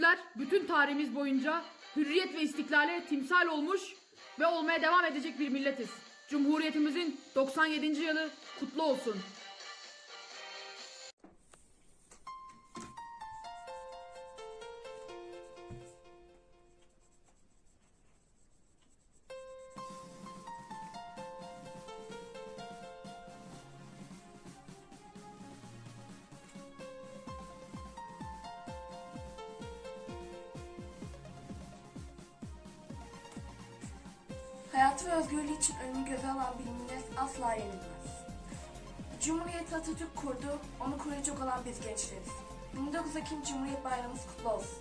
Türkler bütün tarihimiz boyunca hürriyet ve istiklale timsal olmuş ve olmaya devam edecek bir milletiz. Cumhuriyetimizin 97. yılı kutlu olsun. Hayatı ve özgürlüğü için ölümü göze alan bir millet asla yenilmez. Cumhuriyeti Atatürk kurdu, onu koruyacak olan biz gençleriz. 29 Ekim Cumhuriyet Bayramımız kutlu olsun.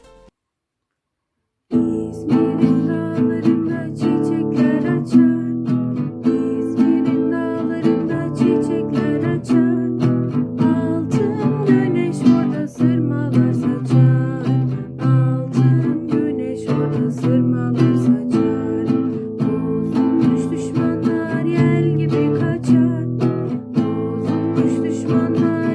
Bozulmuş düşmanlar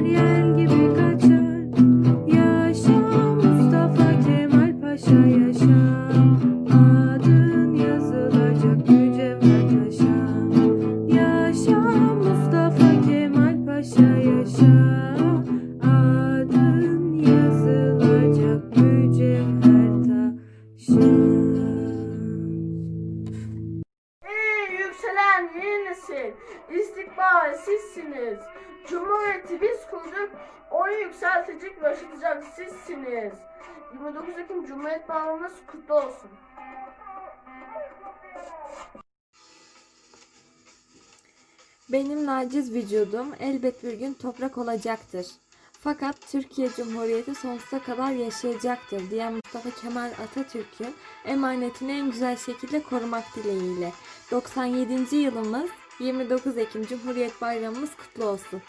yükselen yeni nesil, istikbal sizsiniz. Cumhuriyeti biz kurduk, onu yükseltecek ve aşıtacak sizsiniz. 29 Ekim Cumhuriyet Bayramınız kutlu olsun. Benim naciz vücudum elbet bir gün toprak olacaktır. Fakat Türkiye Cumhuriyeti sonsuza kadar yaşayacaktır diyen Mustafa Kemal Atatürk'ün emanetini en güzel şekilde korumak dileğiyle. 97. yılımız 29 Ekim Cumhuriyet Bayramımız kutlu olsun.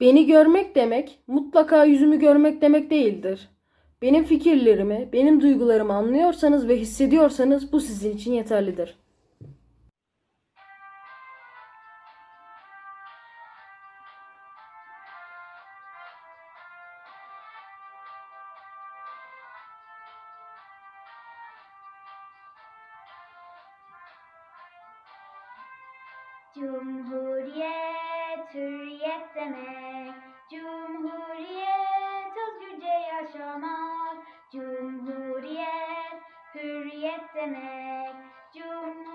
Beni görmek demek mutlaka yüzümü görmek demek değildir. Benim fikirlerimi, benim duygularımı anlıyorsanız ve hissediyorsanız bu sizin için yeterlidir. Cumhuriyet, hürriyet demek. Cumhuriyet, özgürce yaşamak. Cumhuriyet, hürriyet demek. Cumhuriyet,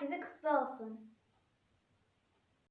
herkese kutlu olsun.